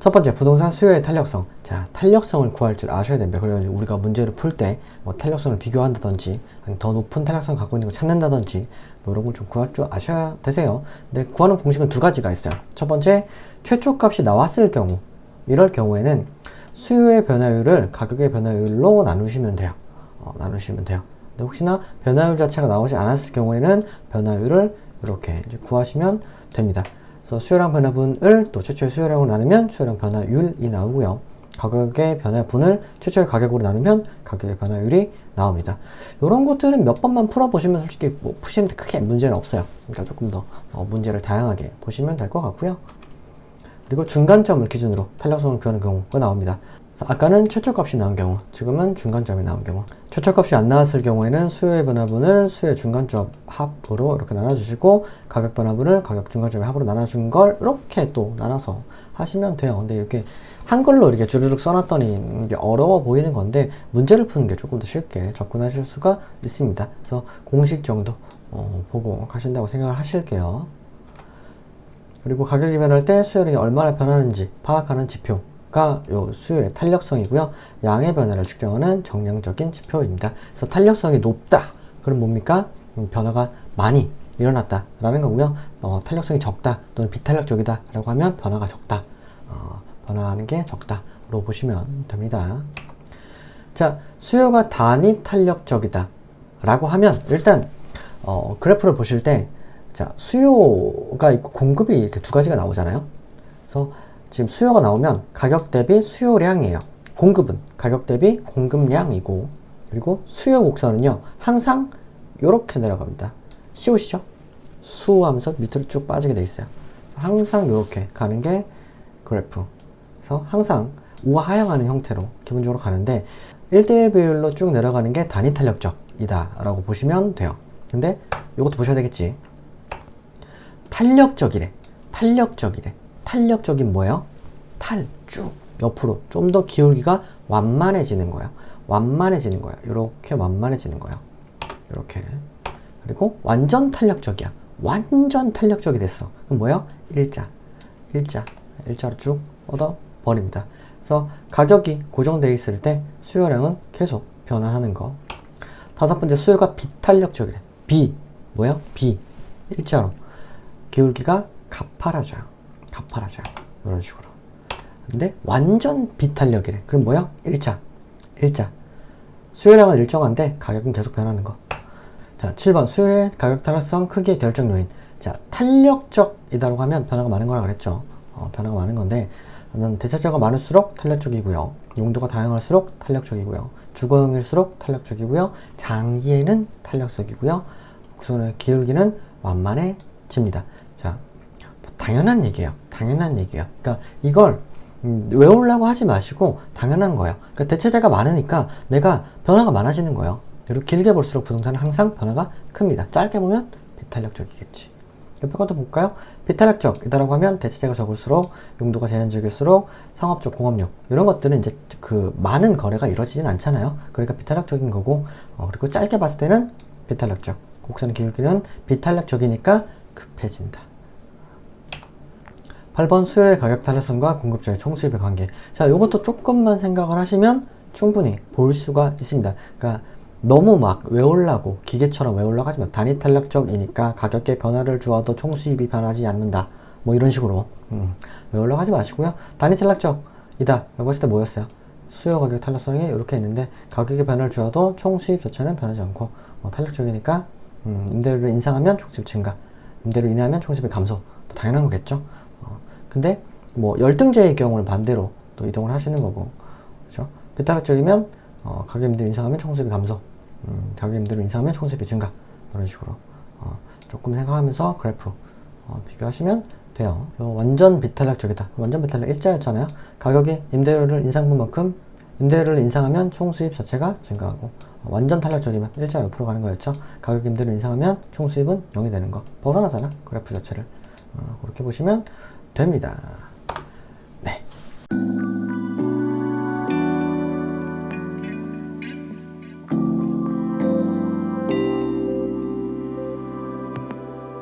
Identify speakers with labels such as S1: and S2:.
S1: 첫 번째, 부동산 수요의 탄력성. 자, 탄력성을 구할 줄 아셔야 됩니다. 그래서 우리가 문제를 풀 때 뭐 탄력성을 비교한다든지, 더 높은 탄력성을 갖고 있는 걸 찾는다든지, 뭐 이런 걸 좀 구할 줄 아셔야 되세요. 근데 구하는 공식은 두 가지가 있어요. 첫 번째, 최초 값이 나왔을 경우, 이럴 경우에는 수요의 변화율을 가격의 변화율로 나누시면 돼요. 어, 나누시면 돼요. 근데 혹시나 변화율 자체가 나오지 않았을 경우에는 변화율을 이렇게 구하시면 됩니다. 그래서 수요량 변화분을 또 최초의 수요량으로 나누면 수요량 변화율이 나오고요. 가격의 변화분을 최초의 가격으로 나누면 가격의 변화율이 나옵니다. 이런 것들은 몇 번만 풀어보시면 솔직히 뭐 푸시는데 크게 문제는 없어요. 그러니까 조금 더 어, 문제를 다양하게 보시면 될 것 같고요. 그리고 중간점을 기준으로 탄력성을 구하는 경우가 나옵니다. 아까는 최초값이 나온 경우, 지금은 중간점이 나온 경우. 최초값이 안 나왔을 경우에는 수요의 변화분을 수요의 중간점 합으로 이렇게 나눠주시고 가격 변화분을 가격 중간점의 합으로 나눠준 걸 이렇게 또 나눠서 하시면 돼요. 근데 이렇게 한글로 이렇게 주르륵 써놨더니 이게 어려워 보이는 건데 문제를 푸는 게 조금 더 쉽게 접근하실 수가 있습니다. 그래서 공식 정도 어, 보고 가신다고 생각을 하실게요. 그리고 가격이 변할 때 수요량이 얼마나 변하는지 파악하는 지표 가요 수요의 탄력성이고요. 양의 변화를 측정하는 정량적인 지표입니다. 그래서 탄력성이 높다. 그럼 뭡니까? 음, 변화가 많이 일어났다라는 거고요. 어, 탄력성이 적다 또는 비탄력적이다라고 하면 변화가 적다. 어, 변화하는 게 적다로 보시면 됩니다. 자, 수요가 단위 탄력적이다. 라고 하면, 일단, 어, 그래프를 보실 때, 자, 수요가 있고 공급이 이렇게 두 가지가 나오잖아요. 그래서 지금 수요가 나오면 가격 대비 수요량이에요. 공급은 가격 대비 공급량이고, 그리고 수요 곡선은요, 항상 이렇게 내려갑니다. 씌우시죠? 수 하면서 밑으로 쭉 빠지게 돼 있어요. 항상 이렇게 가는 게 그래프. 그래서 항상 우하향하는 형태로 기본적으로 가는데 1대1 비율로 쭉 내려가는 게 단위 탄력적이다 라고 보시면 돼요. 근데 이것도 보셔야 되겠지. 탄력적이래. 탄력적이래. 탄력적인 뭐예요? 탈, 쭉, 옆으로. 좀 더 기울기가 완만해지는 거예요. 완만해지는 거예요. 이렇게 완만해지는 거예요. 이렇게. 그리고 완전 탄력적이야. 완전 탄력적이 됐어. 그럼 뭐예요? 일자. 일자. 일자로 쭉 얻어 버립니다. 그래서 가격이 고정되어 있을 때 수요량은 계속 변화하는 거. 다섯 번째 수요가 비탄력적이래. 비. 뭐예요? 비. 일자로. 기울기가 가파라져요. 가파라져요. 이런 식으로. 근데 완전 비탄력이래. 그럼 뭐야? 일자. 일자. 수요량은 일정한데 가격은 계속 변하는 거. 자, 7번 수요의 가격 탄력성 크기의 결정 요인. 자, 탄력적이다라고 하면 변화가 많은 거라 그랬죠. 어, 변화가 많은 건데 는 대체자가 많을수록 탄력적이고요. 용도가 다양할수록 탄력적이고요. 주거용일수록 탄력적이고요. 장기에는 탄력적이고요. 곡선의 기울기는 완만해집니다. 당연한 얘기예요. 당연한 얘기예요. 그러니까 이걸 음, 외우려고 하지 마시고 당연한 거예요. 그러니까 대체자가 많으니까 내가 변화가 많아지는 거예요. 그리고 길게 볼수록 부동산은 항상 변화가 큽니다. 짧게 보면 비탄력적이겠지. 옆에 것도 볼까요? 비탄력적이다라고 하면 대체재가 적을수록 용도가 제한적일수록 상업적 공업력 이런 것들은 이제 그 많은 거래가 이루어지진 않잖아요. 그러니까 비탄력적인 거고 어, 그리고 짧게 봤을 때는 비탄력적 곡선의 기울기는 비탄력적이니까 급해진다. 8번 수요의 가격 탄력성과 공급자의 총수입의 관계. 자, 이것도 조금만 생각을 하시면 충분히 볼 수가 있습니다. 그러니까 너무 막 외우려고 기계처럼 외우려고 하지만 단위 탄력적이니까 가격의 변화를 주어도 총수입이 변하지 않는다. 뭐 이런 식으로 음, 외우려고 하지 마시고요. 단위 탄력적이다. 라고 했을 때 뭐였어요? 수요 가격 탄력성이 이렇게 있는데 가격의 변화를 주어도 총수입 자체는 변하지 않고 어, 탄력적이니까 음, 임대료를 인상하면 총수입 증가, 임대료를 인하하면 총수입 감소. 뭐 당연한 거겠죠. 어, 근데 뭐 열등제의 경우는 반대로 또 이동을 하시는 거고, 그렇죠? 비탄력적이면 어, 가격 임대료 인상하면 총수입이 감소, 음, 가격 임대료 인상하면 총수입이 증가 이런 식으로 어, 조금 생각하면서 그래프 어, 비교하시면 돼요. 요 완전 비탄력적이다. 완전 비탄력 일자였잖아요. 가격이 임대료를 인상분 만큼 임대료를 인상하면 총수입 자체가 증가하고 어, 완전 탄력적이면 일자 옆으로 가는 거였죠. 가격 임대료 인상하면 총수입은 0이 되는 거. 벗어나잖아. 그래프 자체를. 어, 그렇게 보시면 됩니다.